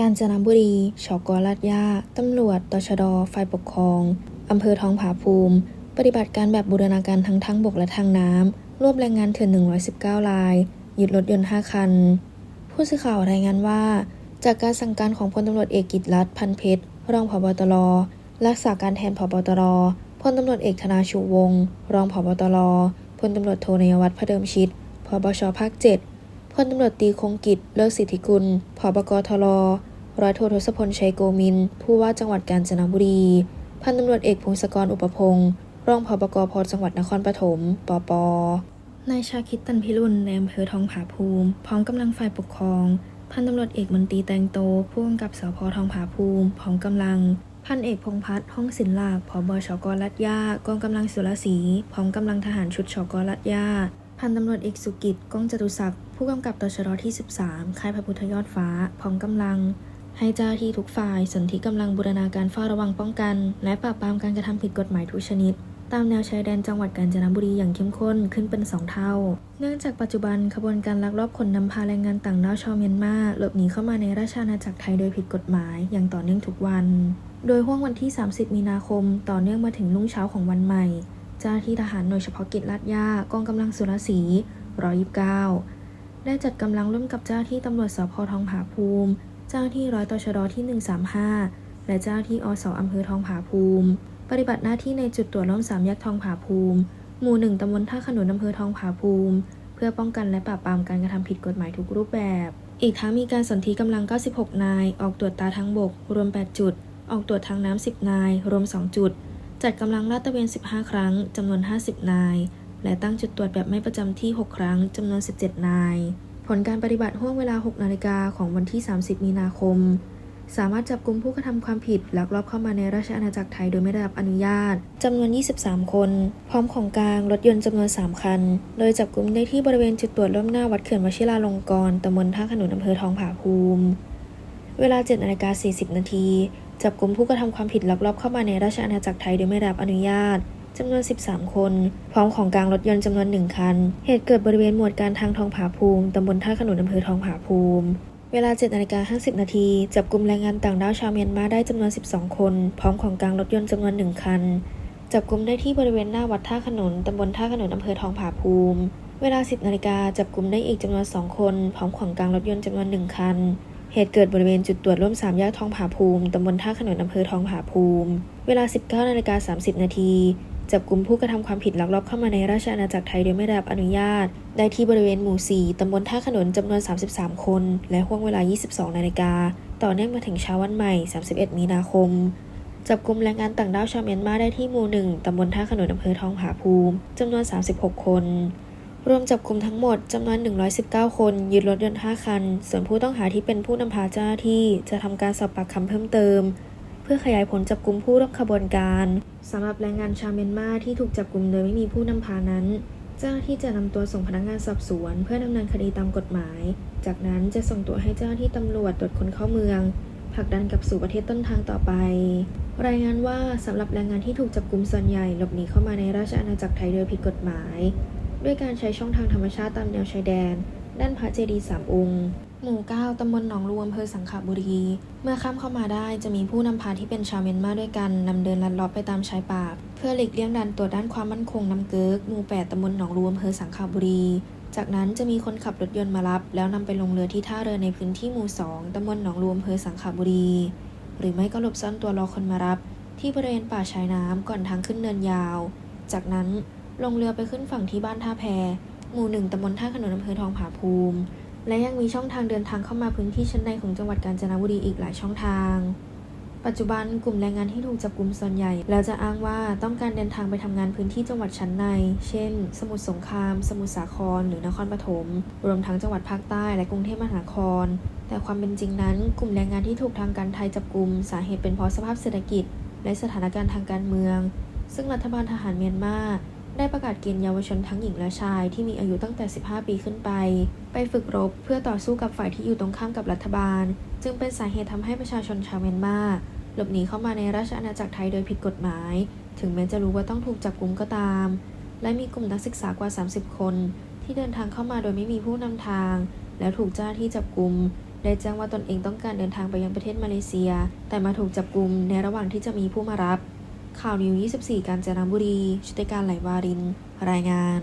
กาญจนบุรีชกลาดยาตำรวจ ตชด ฝ่ายปกครอง อำเภอทองผาภูมิ ปฏิบัติการแบบบูรณาการทั้งทางบกและทางน้ำ รวบแรงงานเถื่อน 119 ราย ยึดรถยนต์ 5 คัน ผู้สื่อข่าวรายงานว่า จากการสั่งการของพลตำรวจเอกกิตรัตน์พันเพชร รองผบตร รักษาการแทนผบตร พลตำรวจเอกธนาชูวงศ์ รองผบตร พลตำรวจโทนยวัฒน์พเดิมชิตพบชภาค 7พลตำรวจตีคงกิจ เลิศสิทธิกุลผบกทร ร้อยโททศพลชัยโกมิน ผู้ว่าจังหวัดกาญจนบุรี พันตำรวจเอกพงศกรอุปพงศ์รองผบกพจังหวัดนครปฐม ปปนายชาคิดตันพิรุณในอำเภอทองผาภูมิ พร้อมกำลังฝ่ายปกครอง พันตำรวจเอกมนตรีแตงโต ผู้กำกับสพทองผาภูมิ พร้อมกำลัง พันเอกพงพัฒน์ห้องศิลลากผบชกรัตยากองกำลังสุรศรี พร้อมกำลังทหารชุดชกรัตยาพันตำรวจเอกสุกิจก้องจตุศักดิ์ผู้กำกับตชรที่ 13 ค่ายพระพุทธยอดฟ้า พร้อมกำลัง ให้เจ้าที่ทุกฝ่ายสนธิกำลังบูรณาการเฝ้าระวังป้องกัน และปราบปรามการกระทำผิดกฎหมายทุกชนิด ตามแนวชายแดนจังหวัดกาญจนบุรีอย่างเข้มข้นขึ้นเป็น 2 เท่า เนื่องจากปัจจุบันขบวนการลักลอบขนนำพาแรงงานต่างด้าวชาวเมียนมาหลบหนีเข้ามาในราชอาณาจักรไทยโดยผิดกฎหมายอย่างต่อเนื่องทุกวัน โดยห่วงวันที่ 30 มีนาคม ต่อเนื่องมาถึงรุ่งเช้าของวันใหม่ เจ้าที่ทหารหน่วยเฉพาะกิจลาดย่ากองกำลังสุรศรี129ได้จัดกำลังร่วมกับเจ้าหน้าที่ตำรวจสพทองผาภูมิ เจ้าที่ร้อยตชดที่ 135 และเจ้าที่อสอำเภอทองผาภูมิ ปฏิบัติหน้าที่ในจุดตรวจล้อมสามแยกทองผาภูมิ หมู่หนึ่งตำบลท่าขนุนอำเภอทองผาภูมิ เพื่อป้องกันและปราบปรามการกระทำผิดกฎหมายทุกรูปแบบ อีกทั้งมีการสนธิกำลัง 96 นาย ออกตรวจตาทางบก รวม 8 จุด ออกตรวจทางน้ำ 10 นาย รวม 2 จุด จัดกำลังลาดตระเวน 15 ครั้งจำนวน 50 นาย และตั้งจุดตรวจแบบไม่ประจำที่ 6 ครั้งจำนวน 17 นาย ผลการปฏิบัติห่วงเวลา 6 นาฬิกาของวันที่ 30 มีนาคม สามารถจับกลุ่มผู้กระทำความผิดลักลอบเข้ามาในราชอาณาจักรไทยโดยไม่ได้รับอนุญาตจำนวน 23 คน พร้อมของกลางรถยนต์จำนวน 3 คัน โดยจับกลุ่มได้ที่บริเวณจุดตรวจล่วงหน้าวัดเขื่อนวชิราลงกรณ์ตำบลท่าขนุนอำเภอทองผาภูมิ เวลา7นาฬิกา40 นาทีจับกลุ่มผู้กระทำความผิดลักลอบเข้ามาในราชอาณาจักรไทยโดยไม่ได้รับอนุญาต จำนวน 13 คน พร้อมของกลางรถยนต์จำนวน 1 คัน เหตุเกิดบริเวณหมวดการทางทองผาภูมิตำบลท่าขนุนอำเภอทองผาภูมิ เวลา7นาฬิกา50 นาที จับกลุ่มแรงงานต่างด้าวชาวเมียนมาได้จำนวน 12 คน พร้อมของกลางรถยนต์จำนวน 1 คัน จับกลุ่มได้ที่บริเวณหน้าวัดท่าขนุนตำบลท่าขนุนอำเภอทองผาภูมิเวลา 10 นาฬิกาจับกลุ่มได้อีกจำนวน 2 คน พร้อมของกลางรถยนต์จำนวน 1 คัน เหตุเกิดบริเวณจุดตรวจร่วมสามแยกทองผาภูมิ ตำบลท่าขนุนอำเภอทองผาภูมิ เวลา 19 นาฬิกา 30 นาที จับกลุ่มผู้กระทำความผิดลักลอบเข้ามาในราชอาณาจักรไทยโดยไม่ได้รับอนุญาต ได้ที่บริเวณหมู่ 4 ตำบลท่าขนนจำนวน 33 คน และห่วงเวลา 22 นาฬิกา ต่อเนื่องมาถึงเช้าวันใหม่ 31 มีนาคมจับกลุ่มแรงงานต่างด้าวชาวเมียนมาได้ที่หมู่ 1 ตำบลท่าขนุนอำเภอทองผาภูมิ จำนวน 36 คน รวมจับกลุ่มทั้งหมด จำนวน 119 คน ยึดรถยนต์ 5 คัน ส่วนผู้ต้องหาที่เป็นผู้นำพาเจ้าหน้าที่จะทำการสอบปากคำเพิ่มเติม พื่อขยายผลจับกลุ่มผู้ร่วมขบวนการสำหรับแรงงานชาวเมียนมาที่ถูกจับกลุ่มโดยไม่มีผู้นำพานั้น เจ้าหน้าที่จะนำตัวส่งพนักงานสอบสวน เพื่อดำเนินคดีตามกฎหมาย จากนั้นจะส่งตัวให้เจ้าหน้าที่ตำรวจตรวจคนเข้าเมืองผลักดันกลับสู่ประเทศต้นทางต่อไป รายงานว่าสำหรับแรงงานที่ถูกจับกลุ่มส่วนใหญ่หลบหนีเข้ามาในราชอาณาจักรไทยโดยผิดกฎหมาย ด้วยการใช้ช่องทางธรรมชาติตามแนวชายแดน ด้านพระเจดีย์สามองค์ หมู่ 9 ตำบลหนองรวมอำเภอสังขบุรี เมื่อข้ามเข้ามาได้จะมีผู้นำพาที่เป็นชาวเมียนมาด้วยกันนำเดินลัดเลาะไปตามชายป่าเพื่อหลีกเลี่ยงด่านตรวจด้านความมั่นคงน้ำเกิกหมู่ 8 ตำบลหนองรวมอำเภอสังขบุรี จากนั้นจะมีคนขับรถยนต์มารับ แล้วนำไปลงเรือที่ท่าเรือในพื้นที่หมู่ 2 ตำบลหนองรวมอำเภอสังขบุรี หรือไม่ก็หลบซ่อนตัวรอคนมารับ ที่บริเวณป่าชายน้ำก่อนทางขึ้นเนินยาว จากนั้นลงเรือไปขึ้นฝั่งที่บ้านท่าแพหมู่หนึ่งตำบลท่าขนุนอำเภอทองผาภูมิ และยังมีช่องทางเดินทางเข้ามาพื้นที่ชั้นในของจังหวัดกาญจนบุรีอีกหลายช่องทาง ปัจจุบันกลุ่มแรงงานที่ถูกจับกลุ่มส่วนใหญ่ แล้วจะอ้างว่าต้องการเดินทางไปทำงานพื้นที่จังหวัดชั้นใน เช่น สมุทรสงคราม สมุทรสาคร หรือนครปฐม รวมทั้งจังหวัดภาคใต้และกรุงเทพมหานคร แต่ความเป็นจริงนั้น กลุ่มแรงงานที่ถูกทางการไทยจับกลุ่มสาเหตุเป็นเพราะสภาพเศรษฐกิจ และสถานการณ์ทางการเมือง ซึ่งรัฐบาลทหารเมียนมา ได้ประกาศเกณฑ์เยาวชนทั้งหญิงและชายที่มีอายุตั้งแต่ 15 ปีขึ้นไป ไปฝึกรบเพื่อต่อสู้กับฝ่ายที่อยู่ตรงข้ามกับรัฐบาล จึงเป็นสาเหตุทำให้ประชาชนชาวเมียนมาหลบหนีเข้ามาในราชอาณาจักรไทยโดยผิดกฎหมาย ถึงแม้จะรู้ว่าต้องถูกจับกุมก็ตาม และมีกลุ่มนักศึกษากว่า 30 คน ที่เดินทางเข้ามาโดยไม่มีผู้นำทาง แล้วถูกเจ้าที่จับกุมได้แจ้งว่าตนเองต้องการเดินทางไปยังประเทศมาเลเซีย แต่มาถูกจับกุมในระหว่างที่จะมีผู้มารับ ข่าวนิว 24 กาญจนบุรีชุติการไหลวาริน รายงาน